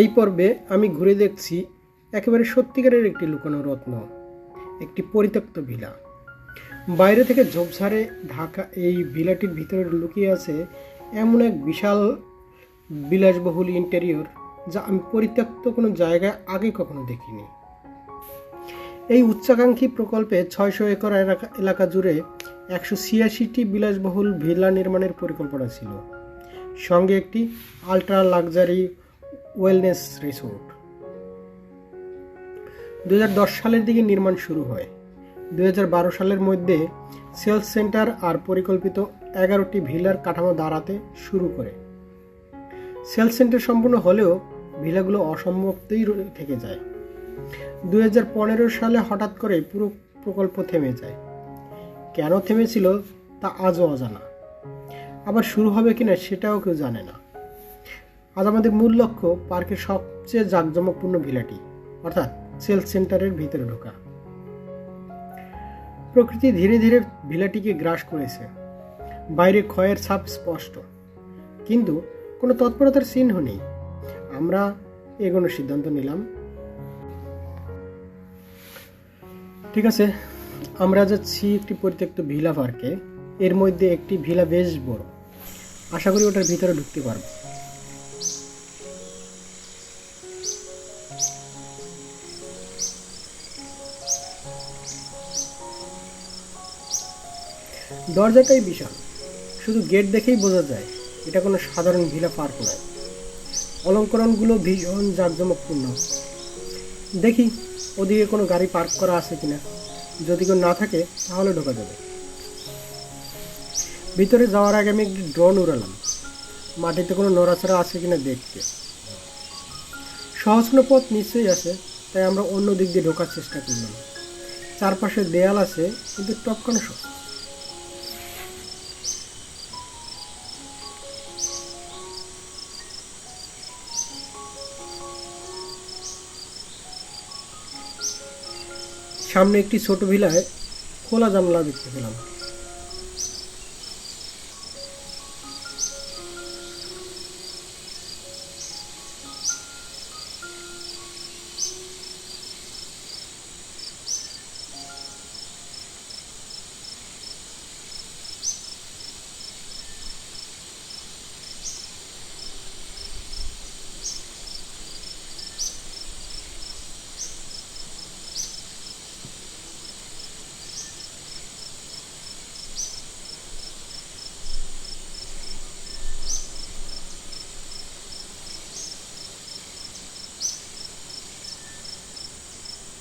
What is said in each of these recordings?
এই পর্বে আমি ঘুরে দেখছি একেবারে সত্যিকারের একটি লুকানো রত্ন, একটি পরিত্যক্ত ভিলা। বাইরে থেকে ঝোপঝাড়ে ঢাকা এই ভিলাটির ভিতরে লুকিয়ে আছে এমন এক বিশাল, বিলাসবহুল ইন্টেরিয়র যা আমি পরিত্যক্ত কোনো জায়গায় আগে কখনো দেখিনি। এই উচ্চাকাঙ্ক্ষী প্রকল্পে ছয়শো একর এলাকা জুড়ে একশো ছিয়াশিটি বিলাসবহুল ভিলা নির্মাণের পরিকল্পনা ছিল। সঙ্গে একটি আল্ট্রা লাক্সারি ওয়েলনেস রিসোর্ট দু হাজার দশ সালের দিকে নির্মাণ শুরু হয়। দু হাজার বারো সালের মধ্যে সেলস সেন্টার আর পরিকল্পিত এগারোটি ভিলার কাঠামো দাঁড়াতে শুরু করে। সেলস সেন্টার সম্পূর্ণ হলেও ভিলাগুলো অসম্ভবতেই থেকে যায়। দু হাজার পনেরো সালে হঠাৎ করে পুরো প্রকল্প থেমে যায়। কেন থেমেছিল তা আজও অজানা। আবার শুরু হবে কিনা সেটাও কেউ জানে না। আজ আমাদের মূল লক্ষ্য পার্কের সবচেয়ে জাঁকজমকপূর্ণ ভিলাটি, অর্থাৎ সেলস সেন্টারের ভিতরে ঢোকা। প্রকৃতি ধীরে ধীরে ভিলাটিকে গ্রাস করেছে। বাইরে ক্ষয়ের ছাপ স্পষ্ট। কিন্তু কোনো তৎপরতার চিহ্ন নেই। আমরা এগোনোর সিদ্ধান্ত নিলাম। ঠিক আছে, আমরা যাচ্ছি একটি পরিত্যক্ত ভিলা পার্কে। এর মধ্যে একটি ভিলা বেশ বড়। আশা করি ওটার ভিতরে ঢুকতে পারব। দরজাটাই বিশাল। শুধু গেট দেখেই বোঝা যায়, এটা কোনো সাধারণ ভিলা পার্ক নয়। অলঙ্করণগুলো ভীষণ জাঁকজমকপূর্ণ। দেখি, ওদিকে কোনো গাড়ি পার্ক করা আছে কিনা। যদি কেউ না থাকে, তাহলে ঢোকা যাবে। ভিতরে যাওয়ার আগে আমি একটি ড্রোন উড়ালাম। মাটিতে কোনো নড়াচড়া আছে কিনা দেখতে। সহজ কোনো পথ নিশ্চয়ই আছে, তাই আমরা অন্য দিক দিয়ে ঢোকার চেষ্টা করলাম। চারপাশে দেয়াল আছে, কিন্তু টপকানো সহজ সামনে একটি ছোট ভিলায় খোলা জানলা দেখতে পেলাম।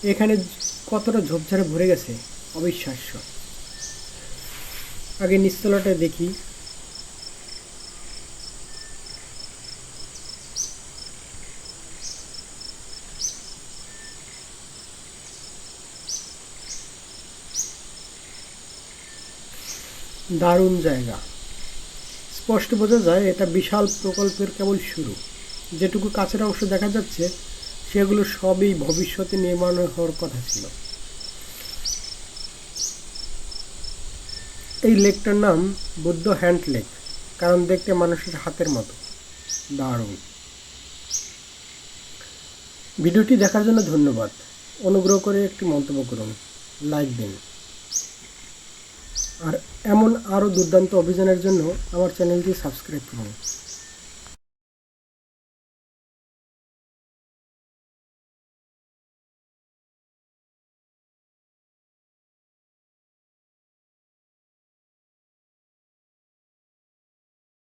এখানে কতটা ঝোপঝাড়ে ভরে গেছে? অবিশ্বাস্য। আগে নিচতলাটা দেখি। দারুণ জায়গা। স্পষ্ট বোঝা যায়, এটা বিশাল প্রকল্পের কেবল শুরু। যেটুকু কাছের অংশ দেখা যাচ্ছে সেগুলো সবই ভবিষ্যতে নির্মাণ হওয়ার কথা ছিল। এই লেকটার নাম বুদ্ধ হ্যান্ড লেক, কারণ দেখতে মানুষের হাতের মতো। দারুণ। ভিডিওটি দেখার জন্য ধন্যবাদ। অনুগ্রহ করে একটি মন্তব্য করুন। লাইক দিন। আর এমন আরও দুর্দান্ত অভিযানের জন্য আমার চ্যানেলটি সাবস্ক্রাইব করুন।